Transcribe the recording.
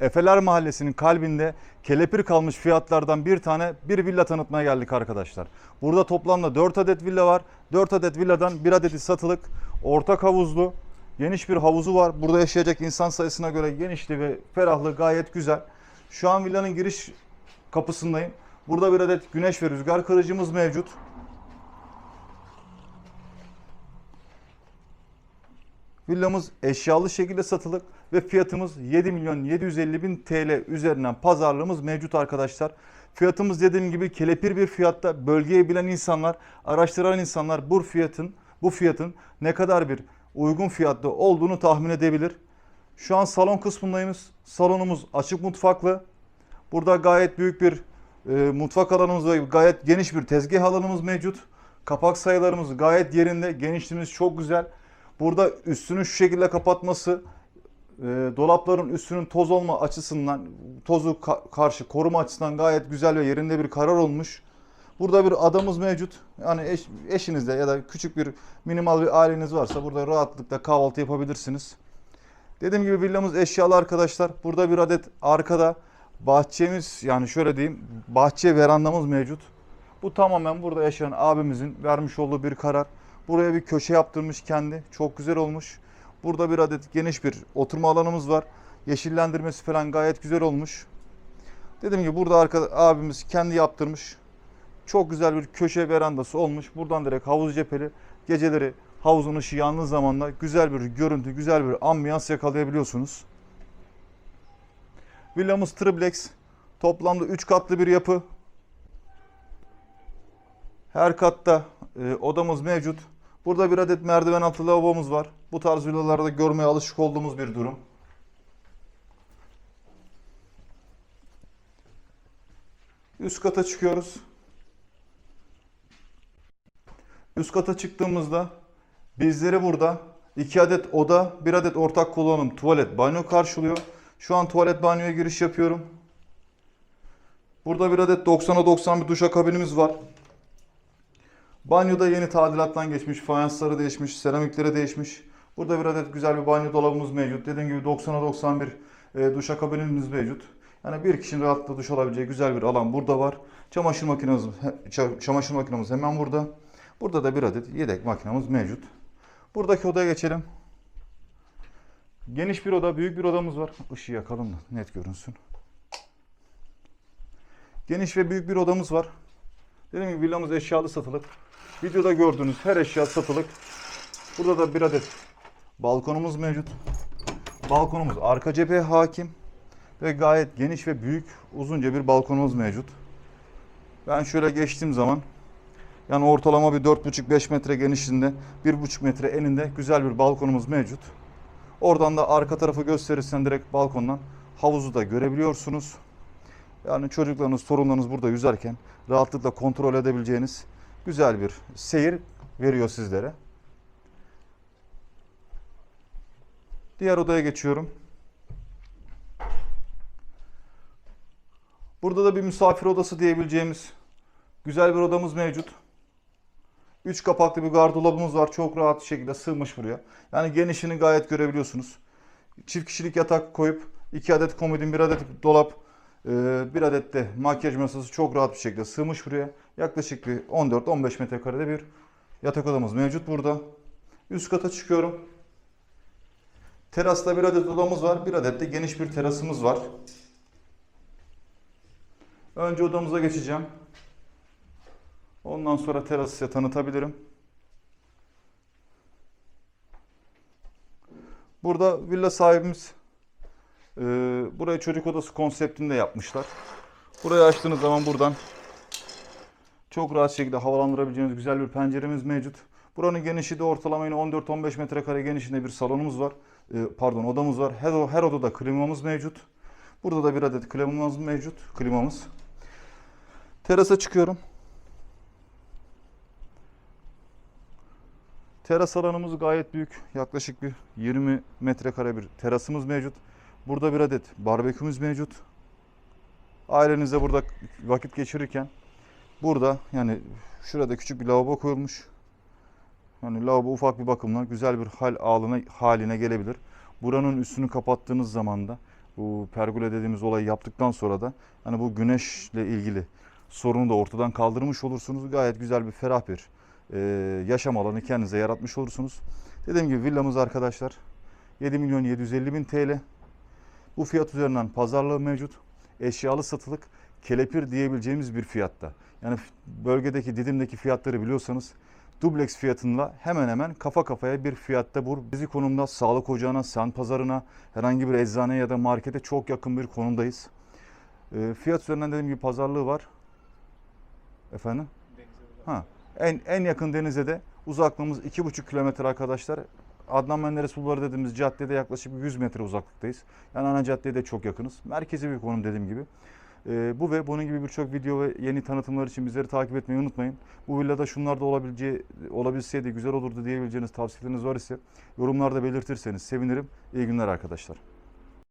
Efeler Mahallesi'nin kalbinde kelepir kalmış fiyatlardan bir tane bir villa tanıtmaya geldik arkadaşlar. Burada toplamda 4 adet villa var. 4 adet villadan bir adeti satılık. Ortak havuzlu, geniş bir havuzu var. Burada yaşayacak insan sayısına göre genişliği ve ferahlığı gayet güzel. Şu an villanın giriş kapısındayım. Burada bir adet güneş ve rüzgar kırıcımız mevcut. Villamız eşyalı şekilde satılık ve fiyatımız 7 milyon 750 bin TL üzerinden pazarlığımız mevcut arkadaşlar. Fiyatımız dediğim gibi kelepir bir fiyatta bölgeyi bilen insanlar, araştıran insanlar bu fiyatın bu fiyatın ne kadar bir uygun fiyatta olduğunu tahmin edebilir. Şu an salon kısmındayız. Salonumuz açık mutfaklı. Burada gayet büyük bir e, mutfak alanımız ve gayet geniş bir tezgah alanımız mevcut. Kapak sayılarımız gayet yerinde. Genişliğimiz çok güzel. Burada üstünü şu şekilde kapatması e, dolapların üstünün toz olma açısından tozu ka- karşı koruma açısından gayet güzel ve yerinde bir karar olmuş. Burada bir adamız mevcut. Yani eş, eşinizle ya da küçük bir minimal bir aileniz varsa burada rahatlıkla kahvaltı yapabilirsiniz. Dediğim gibi villamız eşyalı arkadaşlar. Burada bir adet arkada bahçemiz yani şöyle diyeyim bahçe verandamız mevcut. Bu tamamen burada yaşayan abimizin vermiş olduğu bir karar. Buraya bir köşe yaptırmış kendi. Çok güzel olmuş. Burada bir adet geniş bir oturma alanımız var. Yeşillendirmesi falan gayet güzel olmuş. Dediğim gibi burada arka, abimiz kendi yaptırmış. Çok güzel bir köşe verandası olmuş. Buradan direkt havuz cepheli. Geceleri havuzun ışığı yandığı zaman da güzel bir görüntü, güzel bir ambiyans yakalayabiliyorsunuz. Villamız triplex. Toplamda 3 katlı bir yapı. Her katta e, odamız mevcut. Burada bir adet merdiven altı lavabomuz var. Bu tarz villalarda görmeye alışık olduğumuz bir durum. Üst kata çıkıyoruz. Üst kata çıktığımızda bizleri burada iki adet oda, bir adet ortak kullanım tuvalet, banyo karşılıyor. Şu an tuvalet banyoya giriş yapıyorum. Burada bir adet 90'a 90 bir duşakabinimiz var. Banyoda yeni tadilattan geçmiş, fayansları değişmiş, seramikleri değişmiş. Burada bir adet güzel bir banyo dolabımız mevcut. Dediğim gibi 90'a 91 e, duşakabinimiz mevcut. Yani bir kişinin rahatlıkla duş alabileceği güzel bir alan burada var. Çamaşır makinemiz, çamaşır makinemiz hemen burada. Burada da bir adet yedek makinemiz mevcut. Buradaki odaya geçelim. Geniş bir oda, büyük bir odamız var. Işığı yakalım da net görünsün. Geniş ve büyük bir odamız var. Dediğim gibi villamız eşyalı satılık. Videoda gördüğünüz her eşya satılık. Burada da bir adet balkonumuz mevcut. Balkonumuz arka cepheye hakim ve gayet geniş ve büyük uzunca bir balkonumuz mevcut. Ben şöyle geçtiğim zaman yani ortalama bir 4,5-5 metre genişliğinde 1,5 metre eninde güzel bir balkonumuz mevcut. Oradan da arka tarafı gösterirsen direkt balkondan havuzu da görebiliyorsunuz. Yani çocuklarınız, torunlarınız burada yüzerken rahatlıkla kontrol edebileceğiniz güzel bir seyir veriyor sizlere. Diğer odaya geçiyorum. Burada da bir misafir odası diyebileceğimiz güzel bir odamız mevcut. Üç kapaklı bir gardırobumuz var. Çok rahat bir şekilde sığmış buraya. Yani genişini gayet görebiliyorsunuz. Çift kişilik yatak koyup iki adet komodin, bir adet dolap, bir adet de makyaj masası çok rahat bir şekilde sığmış buraya. Yaklaşık bir 14-15 metrekarede bir yatak odamız mevcut burada. Üst kata çıkıyorum. Terasta bir adet odamız var. Bir adet de geniş bir terasımız var. Önce odamıza geçeceğim. Ondan sonra terası size tanıtabilirim. Burada villa sahibimiz e, burayı çocuk odası konseptinde yapmışlar. Burayı açtığınız zaman buradan çok rahat şekilde havalandırabileceğiniz güzel bir penceremiz mevcut. Buranın genişliği de ortalama yine 14-15 metrekare genişliğinde bir salonumuz var. E, pardon odamız var. Her, her odada klimamız mevcut. Burada da bir adet klimamız mevcut. Klimamız. Terasa çıkıyorum. Teras alanımız gayet büyük. Yaklaşık bir 20 metrekare bir terasımız mevcut. Burada bir adet barbekümüz mevcut. Ailenizle burada vakit geçirirken burada yani şurada küçük bir lavabo koyulmuş. Yani lavabo ufak bir bakımla güzel bir hal haline, haline gelebilir. Buranın üstünü kapattığınız zaman da bu pergole dediğimiz olayı yaptıktan sonra da hani bu güneşle ilgili sorunu da ortadan kaldırmış olursunuz. Gayet güzel bir ferah bir e, yaşam alanı kendinize yaratmış olursunuz. Dediğim gibi villamız arkadaşlar 7 milyon 750 bin TL. Bu fiyat üzerinden pazarlığı mevcut. Eşyalı satılık kelepir diyebileceğimiz bir fiyatta. Yani bölgedeki Didim'deki fiyatları biliyorsanız dubleks fiyatıyla hemen hemen kafa kafaya bir fiyatta bu. Bizi konumda sağlık ocağına, sen pazarına, herhangi bir eczane ya da markete çok yakın bir konumdayız. E, fiyat üzerinden dediğim gibi pazarlığı var. Efendim? Ha. En, en yakın denize de uzaklığımız 2,5 kilometre arkadaşlar. Adnan Menderes Bulvarı dediğimiz caddede yaklaşık 100 metre uzaklıktayız. Yani ana caddeye de çok yakınız. Merkezi bir konum dediğim gibi. Ee, bu ve bunun gibi birçok video ve yeni tanıtımlar için bizleri takip etmeyi unutmayın. Bu villada şunlar da olabileceği, olabilseydi güzel olurdu diyebileceğiniz tavsiyeleriniz var ise yorumlarda belirtirseniz sevinirim. İyi günler arkadaşlar.